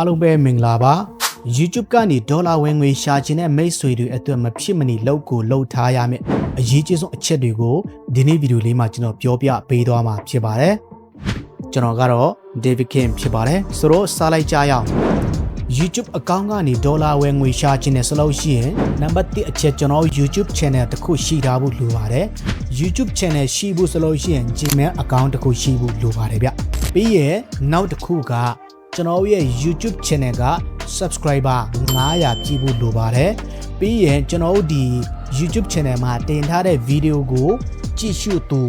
အားလုံးပဲမင်္ဂလာပါ YouTube ကနေဒေါ်လာဝင်ငွေရှာချင်တဲ့မိတ်ဆွေတွေအတွက်မဖြစ်မနေလောက်ကိုလှုပ်ထားရမယ်အရေးကြီးဆုံးအချက်တွေကိုဒီနေ့ဗီဒီယိုလေးမှာကျွန်တော်ပြောပြပေးသွားမှာဖြစ်ပါတယ်ကျွန်တော်ကတော့ David Kim ဖြစ်ပါတယ်ဆိုတော့စားလိုက်ကြရအောင် YouTube အကောင့်ကနေဒေါ်လာဝယ်ငွေရှာချင်တယ်ဆိုလို့ရှိရင်နံပါတ်1အချက်ကျွန်တော် YouTube channel တစ်ခုရှိထားဖို့လိုပါတယ် YouTube channel ရှိဖို့ဆိုလို့ရှိရင် Gmail account တစ်ခုရှိဖို့လိုပါတယ်ဗျပြီးရင်နောက်တစ်ခုက ကျွန်တော်ရဲ့ YouTube channel က subscriber 900ပြည့်ဖို့လိုပါတယ်ပြီးရင်ကျွန်တော်တို့ဒီ YouTube channel မှာတင်ထားတဲ့ video ကိုကြည့်ရှုသူ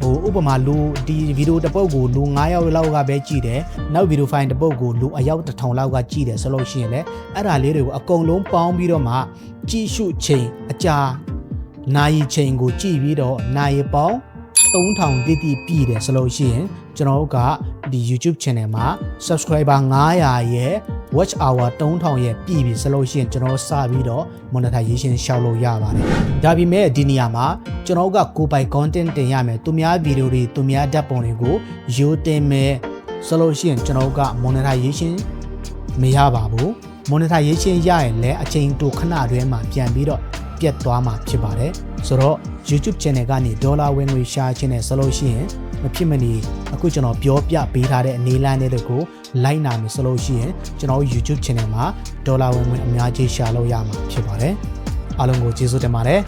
ဟိုဥပမာလူဒီဗီဒီယိုတစ်ပုတ်ကိုလူ9ယောက်လောက်ကပဲကြည့်တယ်နောက်ဗီဒီယိုဖိုင်တစ်ပုတ်ကိုလူအယောက်1000လောက်ကကြည့်တယ်ဆိုလို့ရှိရင်လည်းအဲ့ဒါလေးတွေကိုအကုန်လုံးပေါင်းပြီးတော့မှကြည့်ရှုချိန်အကြာနိုင်ချိန်ကိုကြည့်ပြီးတော့နိုင်ပေါင်း 3000တိတိပြည့်တယ်ဆိုလို့ရှိရင်ကျွန်တော်တို့ကဒီ YouTube channel မှာ subscriber 900ရဲ့ watch hour 3000ရဲ့ပြည့်ပြီဆိုလို့ရှိရင်ကျွန်တော်စပြီးတော့ monetization ရှောက်လို့ရပါတယ်။ဒါပေမဲ့ဒီနေရာမှာကျွန်တော်ကကိုယ်ပိုင် content တင်ရမယ်။သူများဗီဒီယိုတွေသူများဓာတ်ပုံတွေကိုရိုးတင်မယ်ဆိုလို့ရှိရင်ကျွန်တော်က monetization မရပါဘူး monetization ရရင်လည်းအချိန်တိုခဏတွဲမှာပြန်ပြီးတော့ပြတ်သွားမှာဖြစ်ပါတယ် ဆိုတော့ YouTube channel ကနေဒေါ်လာဝင်ငွေရှာချင်တယ်ဆိုလို့ရှိရင်မဖြစ်မနေအခုကျွန်တော်ပြောပြပေးထားတဲ့အနေလမ်းတွေကိုလိုက်နာမယ်ဆိုလို့ရှိရင်ကျွန်တော် YouTube channel မှာဒေါ်လာဝင်ငွေအများကြီးရှာလို့ရမှာဖြစ်ပါတယ်အားလုံးကိုကျေးဇူးတင်ပါတယ်